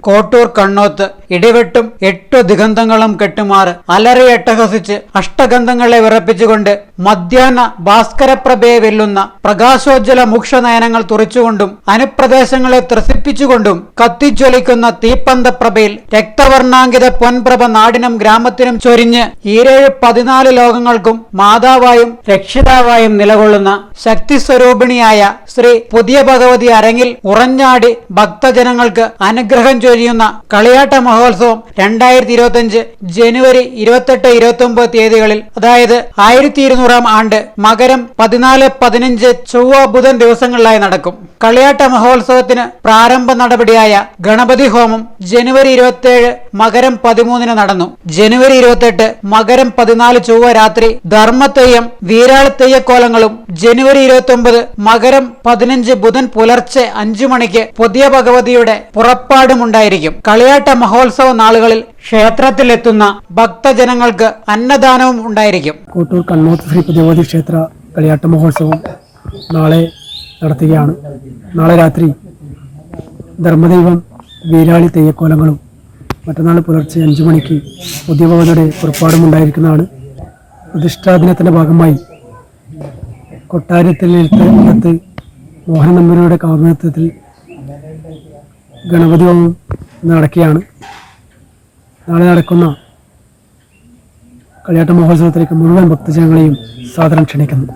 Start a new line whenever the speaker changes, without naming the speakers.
കോട്ടൂർ കണ്ണോത്ത് ഇടിവെട്ടും എട്ടു ദിഗന്ധങ്ങളും കെട്ടുമാറ് അലറി അട്ടഹസിച്ച് അഷ്ടഗന്ധങ്ങളെ വിറപ്പിച്ചുകൊണ്ട് മധ്യാഹ്ന ഭാസ്കരപ്രഭയെ വെല്ലുന്ന പ്രകാശോജ്വല മുക്ഷനയനങ്ങൾ തുറച്ചുകൊണ്ടും അനുപ്രദേശങ്ങളെ ത്രസിപ്പിച്ചുകൊണ്ടും കത്തിജ്വലിക്കുന്ന തീപ്പന്തപ്രഭയിൽ രക്തവർണാങ്കിത പൊൻപ്രഭ നാടിനും ഗ്രാമത്തിനും ചൊരിഞ്ഞ് ഈരേഴ് പതിനാല് ലോകങ്ങൾക്കും മാതാവായും രക്ഷിതാവായും നിലകൊള്ളുന്ന ശക്തി സ്വരൂപിണിയായ ശ്രീ പുതിയ ഭഗവതി അരങ്ങിൽ ഉറഞ്ഞാടി ഭക്തജനങ്ങൾക്ക് അനുഗ്രഹം ചൊരിയുന്ന കളിയാട്ട മഹോത്സവം രണ്ടായിരത്തി ഇരുപത്തിയഞ്ച് ജനുവരി ഇരുപത്തെട്ട് ഇരുപത്തി ഒമ്പത് തീയതികളിൽ അതായത് ആയിരത്തി ഇരുന്നൂറാം ആണ്ട് മകരം പതിനാല് പതിനഞ്ച് ചൊവ്വ ബുധൻ ദിവസങ്ങളിലായി നടക്കും. കളിയാട്ട മഹോത്സവത്തിന് പ്രാരംഭ നടപടിയായ ഗണപതി ഹോമം ജനുവരി ഇരുപത്തിയേഴ് മകരം പതിമൂന്നിന് നടന്നു. ജനുവരി ഇരുപത്തെട്ട് മകരം പതിനാല് ചൊവ്വ രാത്രി ധർമ്മത്തെയ്യം വീരാളത്തെയ്യക്കോലങ്ങളും ജനുവരി ഇരുപത്തി മകരം പതിനഞ്ച് ബുധൻ പുലർച്ചെ അഞ്ചു മണിക്ക് പുതിയ ഭഗവതിയുടെ പുറപ്പാടുമുണ്ടായിരിക്കും. കളിയാട്ട മഹോത്സവ നാളുകളിൽ ക്ഷേത്രത്തിലെത്തുന്ന ഭക്തജനങ്ങൾക്ക് അന്നദാനവും ഉണ്ടായിരിക്കും.
കോട്ടൂർ കണ്ണൂർ ശ്രീ പുതിയവതി ക്ഷേത്ര കളിയാട്ട മഹോത്സവം നാളെ നടത്തുകയാണ്. നാളെ രാത്രി ധർമ്മദൈവം വീരാളി തെയ്യക്കോലങ്ങളും മറ്റന്നാൾ പുലർച്ചെ അഞ്ചു മണിക്ക് പുതിയ ഭവനയുടെ പുറപ്പാടും ഉണ്ടായിരിക്കുന്നതാണ്. പ്രതിഷ്ഠാദിനത്തിന്റെ ഭാഗമായി കൊട്ടാരത്തിലെടുത്ത് മോഹൻ നമ്പൂരിയുടെ കാർമ്മികത്വത്തിൽ ഗണപതി ഹോമം നടക്കുകയാണ്. നാളെ നടക്കുന്ന കളിയാട്ട മഹോത്സവത്തിലേക്ക് മുഴുവൻ ഭക്തജനങ്ങളെയും സാധനം ക്ഷണിക്കുന്നു.